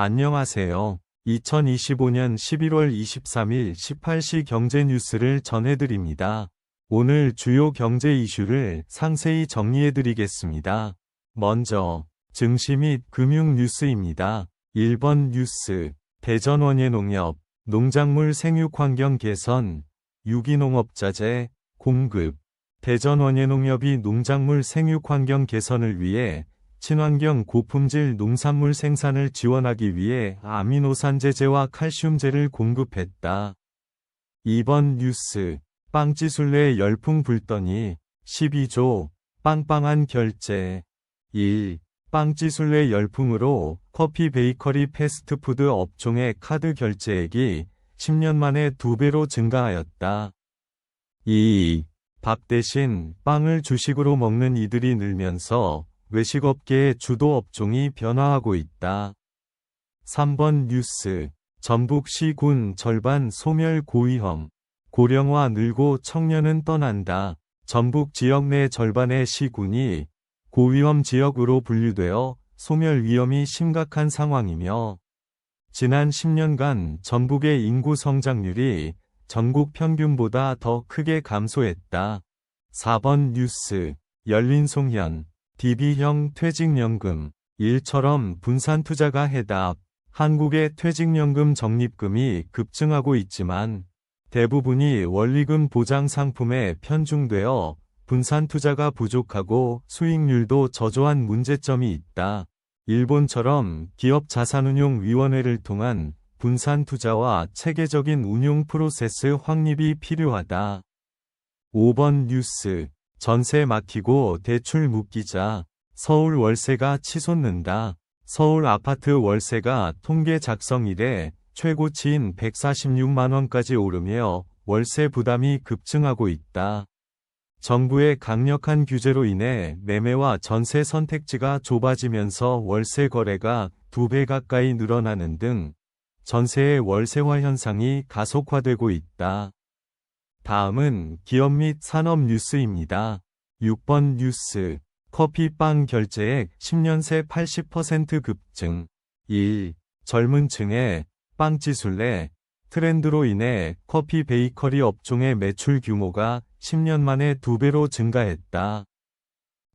안녕하세요. 2025년 11월 23일 18시 경제 뉴스를 전해드립니다. 오늘 주요 경제 이슈를 상세히 정리해드리겠습니다. 먼저, 증시 및 금융 뉴스입니다. 1번 뉴스, 대전 원예 농협, 농작물 생육 환경 개선, 유기농업자재, 공급, 대전 원예 농협이 농작물 생육 환경 개선을 위해 친환경 고품질 농산물 생산을 지원하기 위해 아미노산제제와 칼슘제를 공급했다. 2번 뉴스 빵지술래 열풍 불더니 12조 빵빵한 결제 1. 빵지술래 열풍으로 커피 베이커리 패스트푸드 업종의 카드 결제액이 10년 만에 2배로 증가하였다. 2. 밥 대신 빵을 주식으로 먹는 이들이 늘면서 외식업계의 주도 업종이 변화하고 있다. 3번 뉴스 전북시 군 절반 소멸 고위험 고령화 늘고 청년은 떠난다. 전북 지역 내 절반의 시군이 고위험 지역으로 분류되어 소멸 위험이 심각한 상황이며 지난 10년간 전북의 인구 성장률이 전국 평균보다 더 크게 감소했다. 4번 뉴스 열린 송현 DB형 퇴직연금 1처럼 분산 투자가 해답 한국의 퇴직연금 적립금이 급증하고 있지만 대부분이 원리금 보장 상품에 편중되어 분산 투자가 부족하고 수익률도 저조한 문제점이 있다. 일본처럼 기업 자산운용위원회를 통한 분산 투자와 체계적인 운용 프로세스 확립이 필요하다. 5번 뉴스 전세 막히고 대출 묶이자 서울 월세가 치솟는다. 서울 아파트 월세가 통계 작성 이래 최고치인 146만원까지 오르며 월세 부담이 급증하고 있다. 정부의 강력한 규제로 인해 매매와 전세 선택지가 좁아지면서 월세 거래가 두 배 가까이 늘어나는 등 전세의 월세화 현상이 가속화되고 있다. 다음은 기업 및 산업 뉴스입니다. 6번 뉴스 커피빵 결제액 10년 새 80% 급증 1. 젊은 층의 빵 지술래 트렌드로 인해 커피 베이커리 업종의 매출 규모가 10년 만에 2배로 증가했다.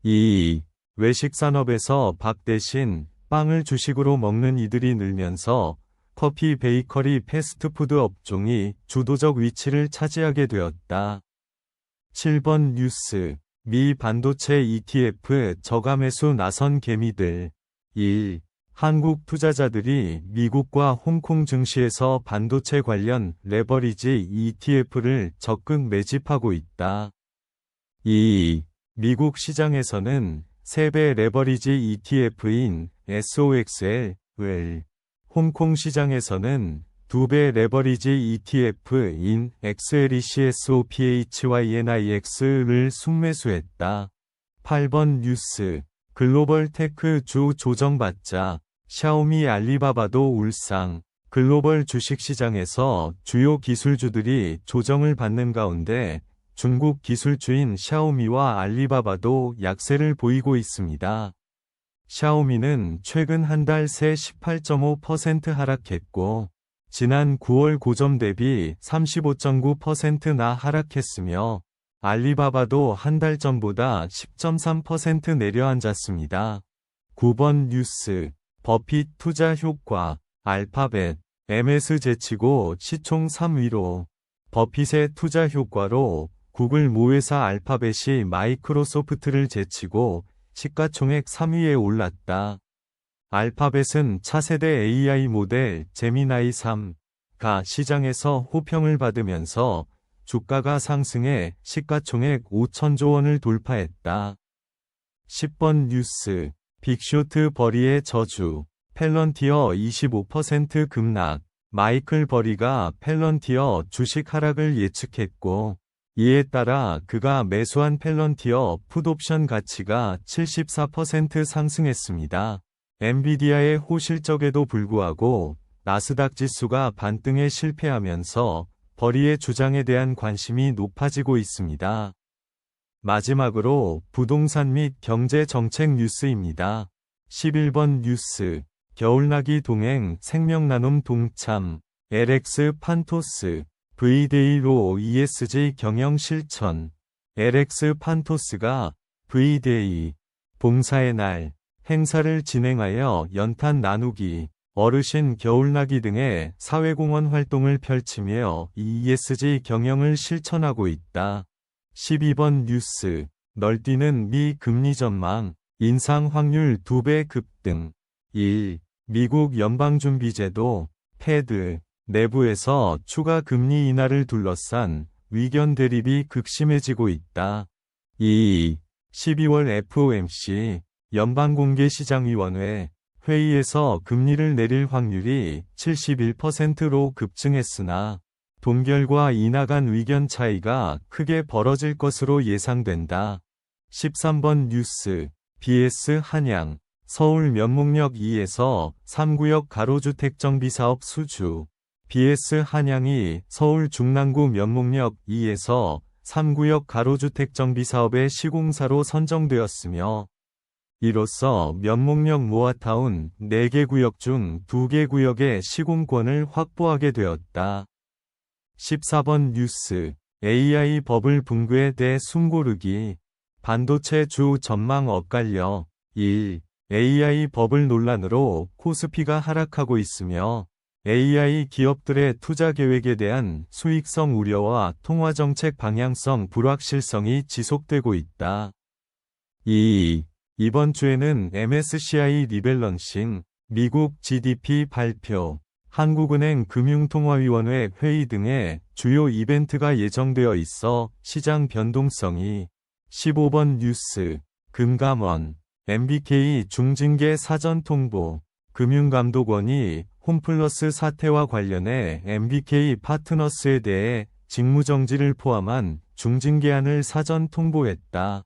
2. 외식 산업에서 밥 대신 빵을 주식으로 먹는 이들이 늘면서 커피 베이커리 패스트푸드 업종이 주도적 위치를 차지하게 되었다. 7번 뉴스 미 반도체 ETF 저감매수 나선 개미들 1. 한국 투자자들이 미국과 홍콩 증시에서 반도체 관련 레버리지 ETF를 적극 매집하고 있다. 2. 미국 시장에서는 3배 레버리지 ETF인 SOXL, 을 홍콩 시장에서는 2배 레버리지 ETF인 XLECSOPHYNIX를 순매수했다. 8번 뉴스 글로벌 테크 주 조정받자 샤오미 알리바바도 울상 글로벌 주식시장에서 주요 기술주들이 조정을 받는 가운데 중국 기술주인 샤오미와 알리바바도 약세를 보이고 있습니다. 샤오미는 최근 한 달 새 18.5% 하락했고, 지난 9월 고점 대비 35.9%나 하락했으며, 알리바바도 한 달 전보다 10.3% 내려앉았습니다. 9번 뉴스, 버핏 투자 효과, 알파벳, MS 제치고 시총 3위로, 버핏의 투자 효과로 구글 모회사 알파벳이 마이크로소프트를 제치고 시가총액 3위에 올랐다. 알파벳은 차세대 AI 모델 제미나이 3가 시장에서 호평을 받으면서 주가가 상승해 시가총액 5천조 원을 돌파했다. 10번 뉴스 빅쇼트 버리의 저주 펠런티어 25% 급락 마이클 버리가 펠런티어 주식 하락을 예측했고 이에 따라 그가 매수한 펠런티어 풋옵션 가치가 74% 상승했습니다. 엔비디아의 호실적에도 불구하고 나스닥 지수가 반등에 실패하면서 버리의 주장에 대한 관심이 높아지고 있습니다. 마지막으로 부동산 및 경제 정책 뉴스입니다. 11번 뉴스 겨울나기 동행 생명나눔 동참, LX 판토스, VDA로 ESG 경영 실천, LX 판토스가 VDA, 봉사의 날, 행사를 진행하여 연탄 나누기, 어르신 겨울나기 등의 사회공헌 활동을 펼치며 ESG 경영을 실천하고 있다. 12번 뉴스, 널뛰는 미 금리 전망, 인상 확률 2배 급등. 1. 미국 연방준비제도, 패드, 내부에서 추가 금리 인하를 둘러싼 위견 대립이 극심해지고 있다. 2. 12월 FOMC, 연방공개시장위원회, 회의에서 금리를 내릴 확률이 71%로 급증했으나, 동결과 인하 간 의견 차이가 크게 벌어질 것으로 예상된다. 13번 뉴스, BS 한양, 서울 면목역 2에서 3구역 가로주택 정비사업 수주. BS 한양이 서울 중랑구 면목역 2에서 3구역 가로주택 정비 사업의 시공사로 선정되었으며, 이로써 면목역 모아타운 4개 구역 중 2개 구역의 시공권을 확보하게 되었다. 14번 뉴스 AI 버블 붕괴에 대해 숨고르기 반도체 주 전망 엇갈려 1. AI 버블 논란으로 코스피가 하락하고 있으며 AI 기업들의 투자 계획에 대한 수익성 우려와 통화 정책 방향성 불확실성이 지속되고 있다. 2. 이번 주에는 MSCI 리밸런싱, 미국 GDP 발표, 한국은행 금융통화위원회 회의 등의 주요 이벤트가 예정되어 있어 시장 변동성이 15번 뉴스, 금감원, MBK 중징계 사전 통보, 금융감독원이 홈플러스 사태와 관련해 MBK 파트너스에 대해 직무정지를 포함한 중징계안을 사전 통보했다.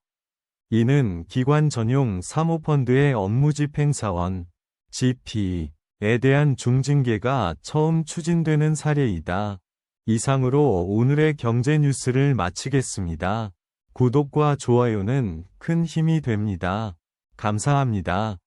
이는 기관 전용 사모펀드의 업무집행사원, GP에 대한 중징계가 처음 추진되는 사례이다. 이상으로 오늘의 경제 뉴스를 마치겠습니다. 구독과 좋아요는 큰 힘이 됩니다. 감사합니다.